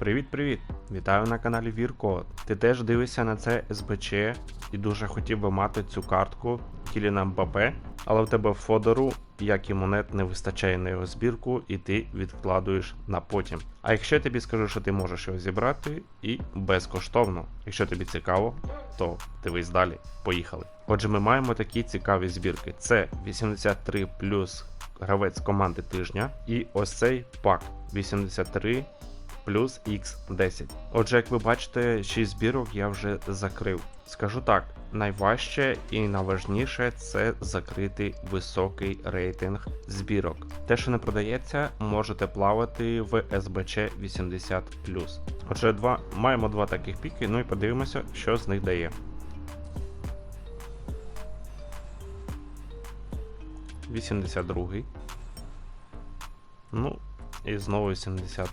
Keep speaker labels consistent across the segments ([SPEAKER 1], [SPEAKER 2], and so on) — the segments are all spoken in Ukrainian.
[SPEAKER 1] Привіт-привіт! Вітаю на каналі Вірко. Ти теж дивишся на це СБЧ і дуже хотів би мати цю картку Кіліна Мбапе, але в тебе Фодору, як і монет, не вистачає на його збірку, і ти відкладуєш на потім. А якщо я тобі скажу, що ти можеш його зібрати і безкоштовно. Якщо тобі цікаво, то дивись далі. Поїхали. Отже, ми маємо такі цікаві збірки: це 83 плюс гравець команди тижня, і ось цей пак 83 плюс X10. Отже, як ви бачите, 6 збірок я вже закрив. Скажу так, найважче і найважніше це закрити високий рейтинг збірок. Те, що не продається, можете плавати в СБЧ 80. Отже, два, маємо два таких піки, ну і подивимося, що з них дає. 82. Ну, і знову 70.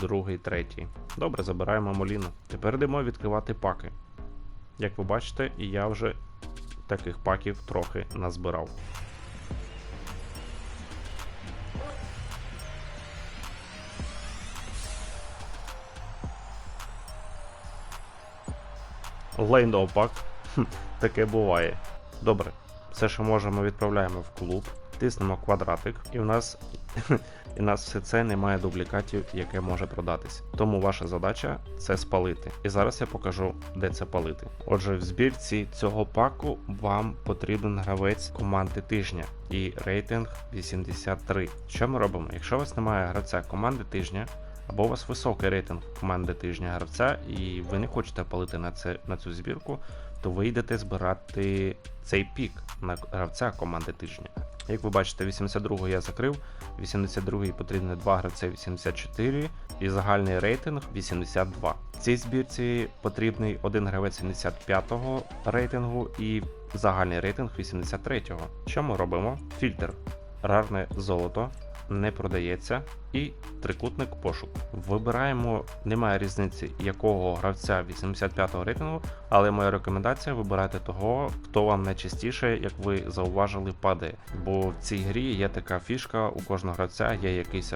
[SPEAKER 1] Другий, третій. Добре, забираємо Моліну. Тепер йдемо відкривати паки. Як ви бачите, я вже таких паків трохи назбирав. Лейндо пак. Таке буває. Добре. Все, що можемо, відправляємо в клуб, тиснемо квадратик, і в нас і нас все це немає дублікатів, яке може продатись. Тому ваша задача це спалити. І зараз я покажу, де це палити. Отже, в збірці цього паку вам потрібен гравець команди тижня і рейтинг 83. Що ми робимо? Якщо у вас немає гравця команди тижня, або у вас високий рейтинг команди тижня гравця, і ви не хочете палити на це на цю збірку, то ви йдете збирати цей пік на гравця команди тижня. Як ви бачите, 82-го я закрив, 82-й потрібно 2 гравця 84 і загальний рейтинг 82. В цій збірці потрібний один гравець 75-го рейтингу і загальний рейтинг 83-го. Що ми робимо? Фільтр. Рарне золото не продається і трикутник пошук. Вибираємо, немає різниці, якого гравця 85-го рейтингу, але моя рекомендація вибирати того, хто вам найчастіше, як ви зауважили, падає. Бо в цій грі є така фішка, у кожного гравця є якийсь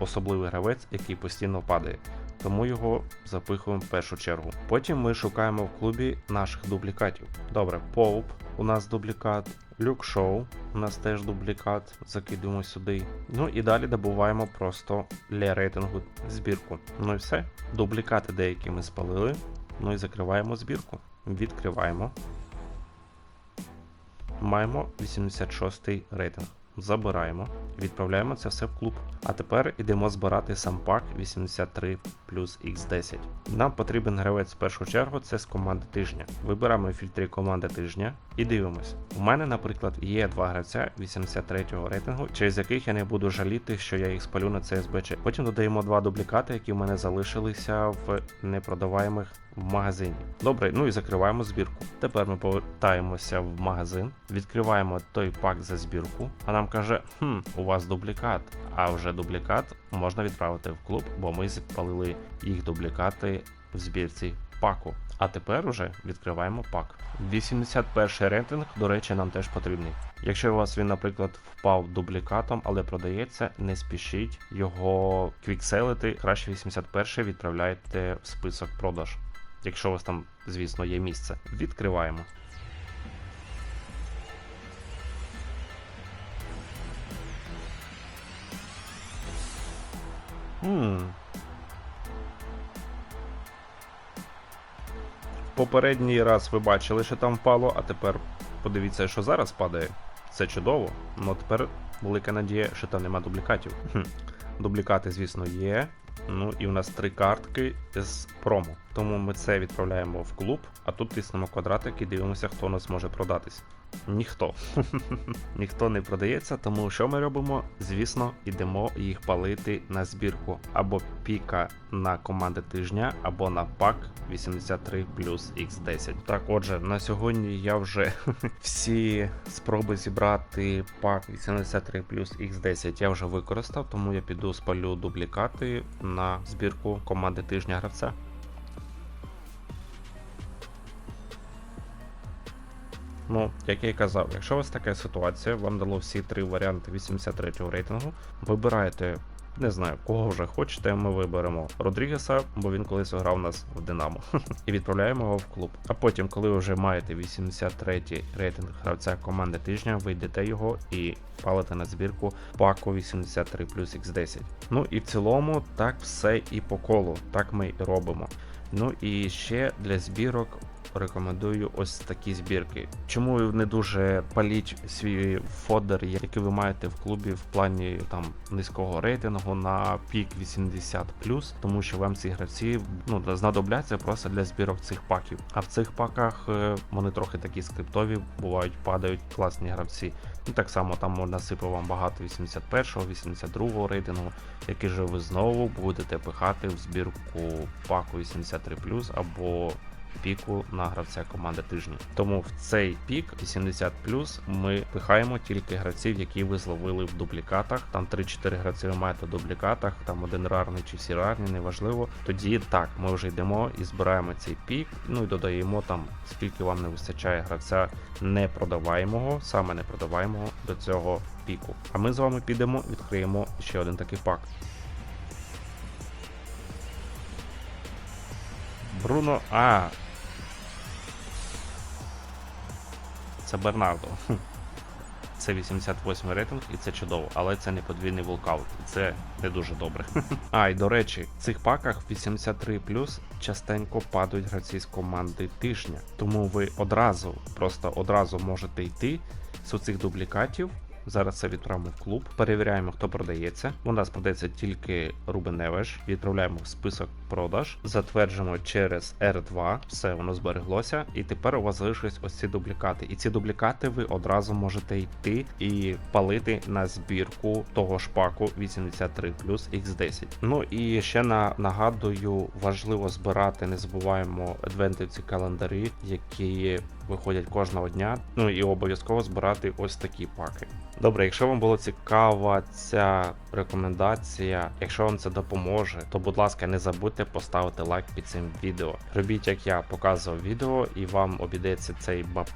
[SPEAKER 1] особливий гравець, який постійно падає. Тому його запихуємо в першу чергу. Потім ми шукаємо в клубі наших дублікатів. Добре, Поуп, у нас дублікат, Люк Шоу, у нас теж дублікат, закидуємо сюди. Ну і далі добуваємо просто для рейтингу збірку. Ну і все. Дублікати деякі ми спалили. Ну і закриваємо збірку. Відкриваємо. Маємо 86 рейтинг. Забираємо, відправляємо це все в клуб. А тепер йдемо збирати сам пак 83 плюс X10. Нам потрібен гравець в першу чергу, це з команди тижня. Вибираємо фільтри команди тижня і дивимось. У мене, наприклад, є два гравця 83 рейтингу, через яких я не буду жаліти, що я їх спалю на CSBC. Потім додаємо два дублікати, які в мене залишилися в непродаваємих в магазині. Добре, ну і закриваємо збірку. Тепер ми повертаємося в магазин, відкриваємо той пак за збірку, а нам каже, хм, у вас дублікат. А вже дублікат можна відправити в клуб, бо ми спалили їх дублікати в збірці паку. А тепер уже відкриваємо пак. 81 рейтинг, до речі, нам теж потрібний. Якщо у вас він, наприклад, впав дублікатом, але продається, не спішіть його квікселити. Краще 81 відправляйте в список продаж. Якщо у вас там, звісно, є місце. Відкриваємо. Хм. Попередній раз ви бачили, що там впало, а тепер подивіться, що зараз падає. Це чудово. Ну тепер велика надія, що там нема дублікатів. Хм. Дублікати, звісно, є. Ну і у нас три картки з промо. Тому ми це відправляємо в клуб, а тут тиснемо квадратик і дивимося, хто у нас може продатись. Ніхто. Ніхто не продається, тому що ми робимо? Звісно, йдемо їх палити на збірку або піка на команди тижня, або на пак 83 плюс X10. Так, отже, на сьогодні я вже всі спроби зібрати пак 83 плюс X10 я вже використав, тому я піду спалю дублікати на збірку команди тижня гравця. Ну, як я і казав, якщо у вас така ситуація, вам дало всі три варіанти 83 го рейтингу, вибираєте Не знаю, кого вже хочете, ми виберемо Родрігеса, бо він колись грав нас в Динамо. І відправляємо його в клуб. А потім, коли вже маєте 83-й рейтинг гравця команди тижня, ви йдете його і палите на збірку паку 83 плюс X10. Ну і в цілому так все і по колу. Так ми і робимо. Ну і ще для збірок рекомендую ось такі збірки. Чому не дуже паліть свій фодер, який ви маєте в клубі в плані там низького рейтингу на пік 80 тому що вам ці гравці ну знадобляться просто для збірок цих паків. А в цих паках е, вони трохи такі скриптові, бувають, падають класні гравці. Ну так само там можна сипати вам багато 81-го, 82-го рейтингу, який же ви знову будете пихати в збірку паку 83 або піку на гравця команди тижні. Тому в цей пік 80 ми пихаємо тільки гравців, які ви зловили в дублікатах. Там 3-4 гравці ви маєте в дублікатах, там один рарний чи всі рарні, неважливо. Тоді так, ми вже йдемо і збираємо цей пік. Ну і додаємо там, скільки вам не вистачає гравця непродаваємого, саме непродаваємого до цього піку. А ми з вами підемо, відкриємо ще один такий пак. Бруно. А. Це Бернардо. Це 88 рейтинг і це чудово, але це не подвійний волкаут. І це не дуже добре. А, і до речі, в цих паках 83 частенько падають гравці з команди тижня. Тому ви одразу, просто одразу можете йти з цих дублікатів. Зараз це відправимо в клуб. Перевіряємо, хто продається. У нас продається тільки Рубен Невеш. Відправляємо в список продаж, затверджуємо через R2, все воно збереглося. І тепер у вас залишились ось ці дублікати. І ці дублікати ви одразу можете йти і палити на збірку того ж паку 83 плюс X10. Ну і ще на нагадую, важливо збирати, не забуваємо адвентивці календарі, які виходять кожного дня. Ну і обов'язково збирати ось такі паки. Добре, якщо вам було цікава ця рекомендація, якщо вам це допоможе, то будь ласка, не забудьте поставити лайк під цим відео. Робіть, як я показував відео, і вам обійдеться цей БАП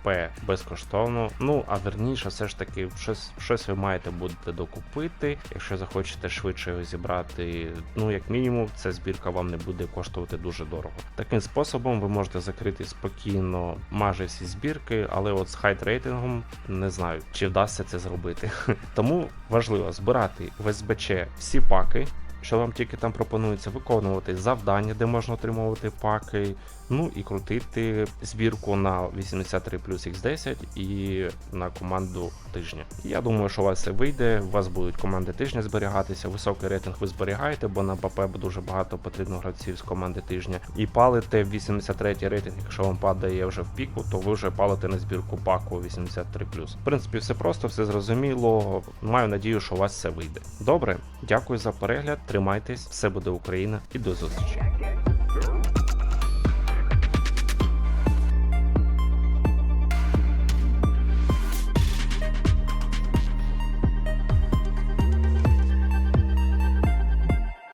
[SPEAKER 1] безкоштовно. Ну а верніше, все ж таки, щось щось ви маєте будете докупити. Якщо захочете швидше його зібрати, ну як мінімум, ця збірка вам не буде коштувати дуже дорого. Таким способом ви можете закрити спокійно майже всі збірки, але от з хайт рейтингом не знаю, чи вдасться це зробити. Тому важливо збирати в СБЧ всі паки, що вам тільки там пропонується, виконувати завдання, де можна отримувати паки. Ну і крутити збірку на 83 плюс X10 і на команду тижня. Я думаю, що у вас це вийде. У вас будуть команди тижня зберігатися. Високий рейтинг ви зберігаєте, бо на ПП дуже багато потрібно гравців з команди тижня. І палите 83 рейтинг, якщо вам падає вже в піку, то ви вже палите на збірку паку 83 В принципі, все просто, все зрозуміло. Маю надію, що у вас все вийде. Добре, дякую за перегляд. Тримайтесь, все буде Україна і до зустрічі.